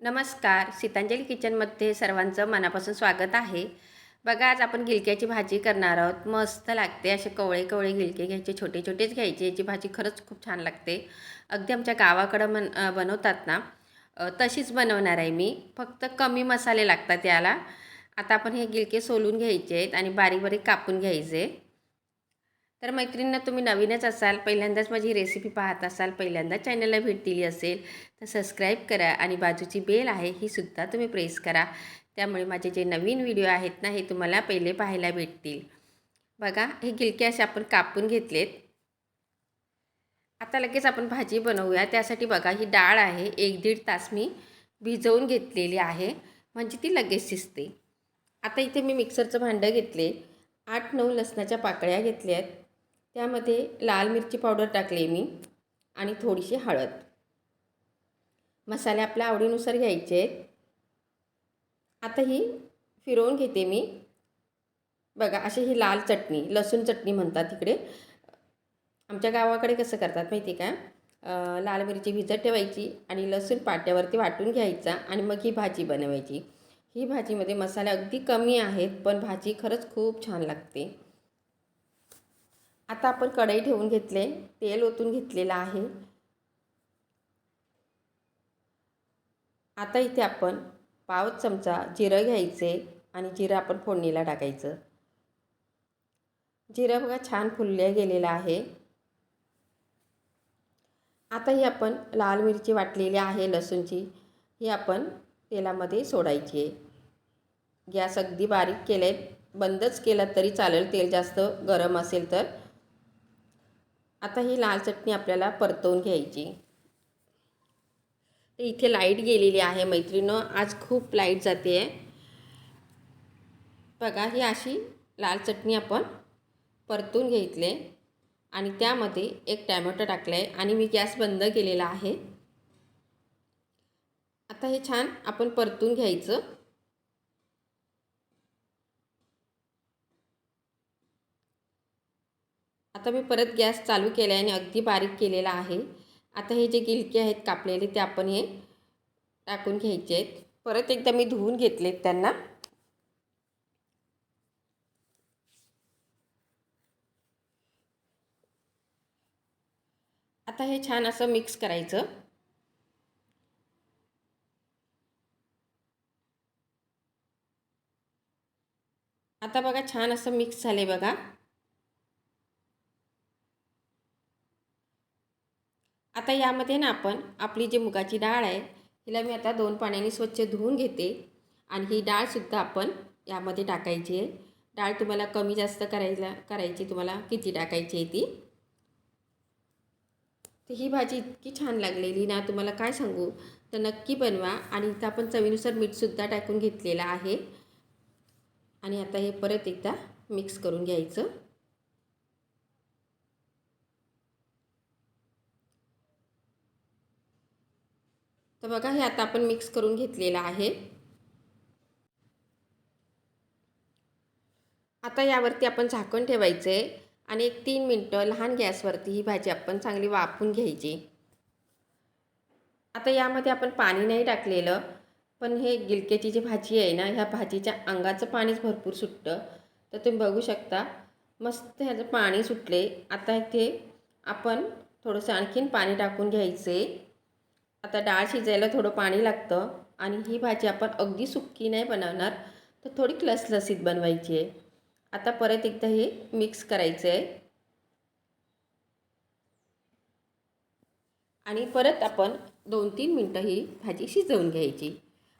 नमस्कार सीतांजली किचनमध्ये सर्वांचं मनापासून स्वागत आहे. बघा आज आपण गिलक्याची भाजी करणार आहोत. मस्त लागते असे कवळे कवळे गिलके घ्यायचे छोटे छोटेच घ्यायचे. याची भाजी खरंच खूप छान लागते. अगदी आमच्या गावाकडं मन बनवतात ना तशीच बनवणार आहे मी. फक्त कमी मसाले लागतात याला. आता आपण हे गिलके सोलून घ्यायचे आहेत आणि बारीक बारीक कापून घ्यायचे. तर मैत्रिणींना तुम्ही नवीनच असाल पहिल्यांदाच माझी रेसिपी पाहत असाल पहिल्यांदा चॅनलला भेट दिली असेल तर सबस्क्राईब करा आणि बाजूची बेल आहे ही सुद्धा तुम्ही प्रेस करा. त्यामुळे माझे जे नवीन व्हिडिओ आहेत ना हे तुम्हाला पहिले पाहायला भेटतील. बघा हे गिलके असे आपण कापून घेतलेत. आता लगेच आपण भाजी बनवूया. त्यासाठी बघा ही डाळ आहे एक दीड तास मी भिजवून घेतलेली आहे. म्हणजे ती लगेच शिजते. आता इथे मी मिक्सरचं भांडं घेतले. आठ नऊ लसणाच्या पाकळ्या घेतल्या आहेत त्यामध्ये लाल मिरची पावडर टाकली मी आणि थोडीशी हळद. मसाले आपल्या आवडीनुसार घ्यायचे. आहेत आता ही फिरवून घेते मी. बघा अशी ही लाल चटणी लसूण चटणी म्हणतात तिकडे. आमच्या गावाकडे कसं करतात माहिती आहे का? लाल मिरची भिजत ठेवायची आणि लसूण पाट्यावरती वाटून घ्यायचा आणि मग ही भाजी बनवायची. ही भाजीमध्ये मसाले अगदी कमी आहेत पण भाजी खरंच खूप छान लागते. आता आपण कढई ठेवून घेतले. तेल ओतून घेतलेलं आहे. आता इथे आपण पाव चमचा जिरं घ्यायचे आणि जिरं आपण फोडणीला टाकायचं. जिरं बघा छान फुलल्या गेलेलं आहे. आता ही आपण लाल मिरची वाटलेली आहे लसूणची. ही आपण तेलामध्ये सोडायची आहे. गॅस अगदी बारीक केले बंदच केला तरी चालेल. तेल जास्त गरम असेल तर. आता ही लाल चटणी आपल्याला परतवून घ्यायची. तर इथे लाइट गेलेली आहे मैत्रिणं. आज खूप लाइट जाते. आहे बघा ही अशी लाल चटणी आपण परतून घेतले. आणि त्यामध्ये एक टॅमॅटो टाकलं आहे आणि मी गॅस बंद केलेला आहे. आता हे छान आपण परतून घ्यायचं. आता मी परत गॅस चालू केला आहे आणि अगदी बारीक केलेला आहे. आता हे जे गिलके आहेत कापलेले ते आपण हे टाकून घ्यायचे आहेत. परत एकदा मी धुवून घेतलेत त्यांना. आता हे छान असं मिक्स करायचं. आता बघा छान असं मिक्स झाले बघा. आता यामध्ये ना आपण आपली जी मुगाची डाळ आहे हिला मी आता दोन पाण्याने स्वच्छ धुवून घेते. आणि ही डाळसुद्धा आपण यामध्ये टाकायची आहे. डाळ तुम्हाला कमी जास्त करायला करायची तुम्हाला किती टाकायची आहे ती? तर ही भाजी इतकी छान लागलेली ना तुम्हाला काय सांगू? तर नक्की बनवा. आणि इथं आपण चवीनुसार मीठसुद्धा टाकून घेतलेलं आहे. आणि आता हे परत एकदा मिक्स करून घ्यायचं. तर बघा हे आता आपण मिक्स करून घेतलेलं आहे. आता यावरती आपण झाकण ठेवायचं आहे आणि एक तीन मिनटं लहान गॅसवरती ही भाजी आपण चांगली वाफून घ्यायची. आता यामध्ये आपण पाणी नाही टाकलेलं पण हे गिलक्याची जी भाजी आहे ना ह्या भाजीच्या अंगाचं पाणीच भरपूर सुटतं. तर तुम्ही बघू शकता मस्त ह्याचं पाणी सुटले. आता इथे आपण थोडंसं आणखीन पाणी टाकून घ्यायचे. आता डाळ शिजायला थोडं पाणी लागतं आणि ही भाजी आपण अगदी सुक्की नाही बनवणार तर थोडी लसलसीत बनवायची आहे. आता परत एकदा हे मिक्स करायचं आहे. आणि परत आपण दोन तीन मिनटं ही भाजी शिजवून घ्यायची.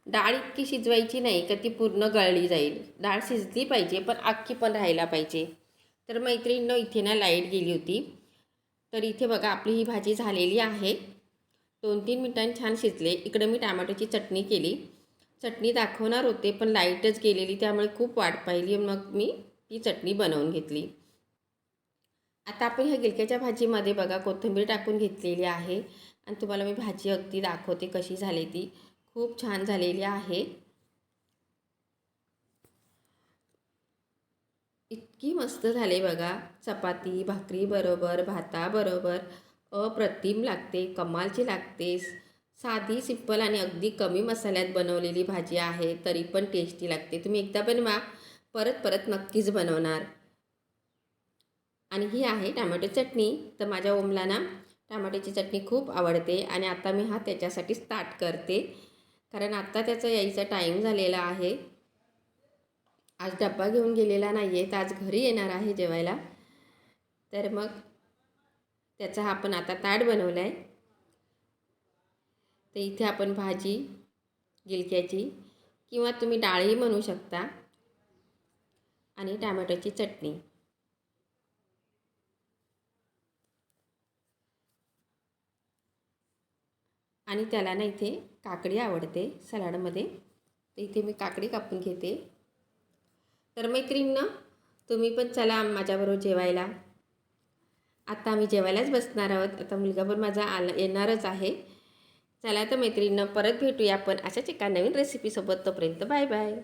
डाळ इतकी शिजवायची नाही का ती पूर्ण गळली जाईल. डाळ शिजली पाहिजे पण अख्खी पण राहायला पाहिजे. तर मैत्रिणीनं इथे ना लाइट गेली होती. तर इथे बघा आपली ही भाजी झालेली आहे. दोन तीन मिनटांनी छान शिजले. इकडं मी टॅमॅटोची चटणी केली. चटणी दाखवणार होते पण लाईटच गेलेली त्यामुळे खूप वाट पाहिली. मग मी ती चटणी बनवून घेतली. आता आपण ह्या गिलक्याच्या भाजीमध्ये बघा कोथिंबीर टाकून घेतलेली आहे. आणि तुम्हाला मी भाजी अगदी दाखवते कशी झाली ती. खूप छान झालेली आहे. इतकी मस्त झाले बघा. चपाती भाकरी बरोबर भाताबरोबर अप्रतिम लागते कमालची लागते. साधी सिंपल आणि अगदी कमी मसाल्यात बनवलेली भाजी आहे तरी पण टेस्टी लागते. तुम्ही एकदा बनवा परत परत नक्कीच बनवणार. आणि ही आहे टॅमॅटो चटणी. तर माझ्या ओमला ना टमाट्याची चटणी खूप आवडते आणि आता मी हा त्याच्यासाठी स्टार्ट करते. कारण आत्ता त्याचा यायचा टाईम झालेला आहे. आज डब्बा घेऊन गेलेला नाही आहे तर आज घरी येणार आहे जेवायला. तर मग त्याचा हा आपण आता ताट बनवला आहे तर इथे आपण भाजी गिलक्याची किंवा तुम्ही डाळही म्हणू शकता. आणि टॅमॅटोची चटणी. आणि त्याला ना इथे काकडी आवडते सलाडमध्ये. तर इथे मी काकडी कापून घेते. तर मैत्रिणींना तुम्ही पण चला माझ्याबरोबर जेवायला. आता आम्ही जेवायलाच बसणार आहोत. आता मुलगा पण माझा आला येणारच आहे. चला तर मैत्रिणींना परत भेटूया आपण अशाच एका नवीन रेसिपीसोबत तोपर्यंत बाय बाय.